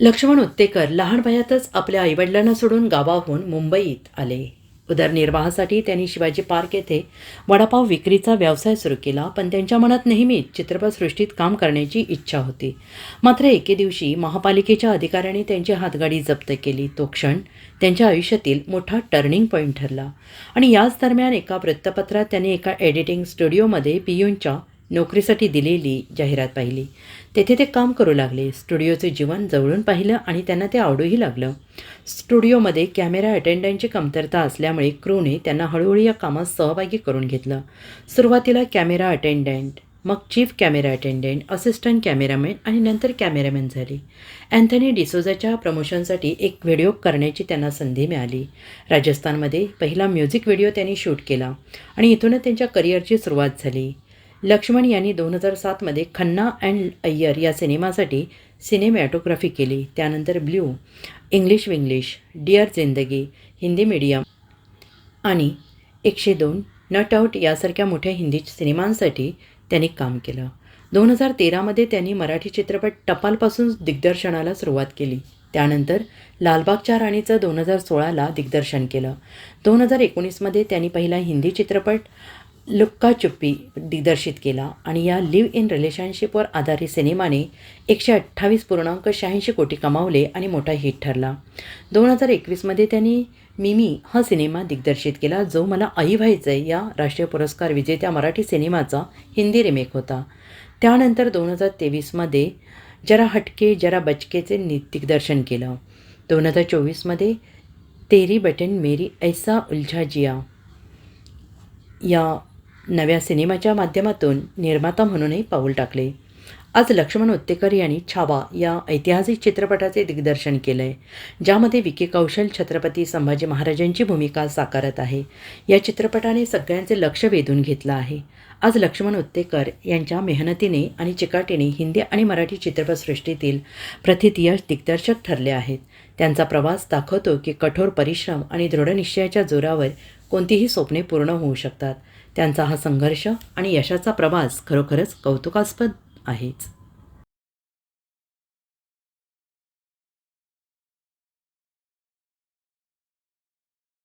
लक्ष्मण उत्तेकर लहान वयातच आपल्या आईवडिलांना सोडून गावाहून मुंबईत आले. उदरनिर्वाहासाठी त्यांनी शिवाजी पार्क येथे वडापाव विक्रीचा व्यवसाय सुरू केला पण त्यांच्या मनात नेहमीच चित्रपटसृष्टीत काम करण्याची इच्छा होती. मात्र एके दिवशी महापालिकेच्या अधिकाऱ्याने त्यांची हातगाडी जप्त केली. तो क्षण त्यांच्या आयुष्यातील मोठा टर्निंग पॉईंट ठरला आणि याच दरम्यान एका वृत्तपत्रात त्यांनी एका एडिटिंग स्टुडिओमध्ये पियूनच्या नोकरीसाठी दिलेली जाहिरात पाहिली. तेथे ते काम करू लागले. स्टुडिओचे जीवन जवळून पाहिलं आणि त्यांना ते आवडूही लागलं. स्टुडिओमध्ये कॅमेरा अटेंडंटची कमतरता असल्यामुळे क्रूने त्यांना हळूहळू या कामात सहभागी करून घेतलं. सुरुवातीला कॅमेरा अटेंडंट मग chief camera attendant assistant cameraman आणि नंतर कॅमेरामॅन झाले. अँथनी डिसोजाच्या प्रमोशनसाठी एक व्हिडिओ करण्याची त्यांना संधी मिळाली. राजस्थानमध्ये पहिला म्युझिक व्हिडिओ त्यांनी शूट केला आणि इथूनच त्यांच्या करिअरची सुरुवात झाली. लक्ष्मण यांनी दोन हजार सातमध्ये खन्ना अँड अय्यर या सिनेमासाठी सिनेमॅटोग्राफी केली. त्यानंतर ब्ल्यू इंग्लिश विंग्लिश डिअर जिंदगी हिंदी मीडियम आणि एकशे दोन नट आऊट यासारख्या मोठ्या हिंदी सिनेमांसाठी त्यांनी काम केलं. दोन हजार तेरामध्ये त्यांनी मराठी चित्रपट टपालपासून दिग्दर्शनाला सुरुवात केली. त्यानंतर लालबागच्या राणीचं दोन हजार सोळाला दिग्दर्शन केलं. दोन हजार एकोणीसमध्ये त्यांनी पहिला हिंदी चित्रपट लुक्का चुप्पी दिग्दर्शित केला आणि या लिव्ह इन रिलेशनशिपवर आधारित सिनेमाने एकशे अठ्ठावीस पूर्णांक शहाऐंशी कोटी कमावले आणि मोठा हिट ठरला. दोन हजार एकवीसमध्ये त्यांनी मिमी हा सिनेमा दिग्दर्शित केला जो मला आई व्हायचं आहे या राष्ट्रीय पुरस्कार विजेत्या मराठी सिनेमाचा हिंदी रिमेक होता. त्यानंतर दोन हजार तेवीसमध्ये जरा हटके जरा बचकेचे नि दिग्दर्शन केलं. दोन हजार चोवीसमध्ये तेरी बटन मेरी ऐसा उलझा जिया या नव्या सिनेमाच्या माध्यमातून निर्माता म्हणूनही पाऊल टाकले. आज लक्ष्मण उत्तेकर यांनी छावा या ऐतिहासिक चित्रपटाचे दिग्दर्शन केलं आहे ज्यामध्ये विकी कौशल छत्रपती संभाजी महाराजांची भूमिका साकारत आहे. या चित्रपटाने सगळ्यांचे लक्ष वेधून घेतलं आहे. आज लक्ष्मण उत्तेकर यांच्या मेहनतीने आणि चिकाटीने हिंदी आणि मराठी चित्रपटसृष्टीतील प्रथित यश दिग्दर्शक ठरले आहेत. त्यांचा प्रवास दाखवतो की कठोर परिश्रम आणि दृढनिश्चयाच्या जोरावर कोणतीही स्वप्ने पूर्ण होऊ शकतात. त्यांचा हा संघर्ष आणि यशाचा प्रवास खरोखरच कौतुकास्पद आहेच.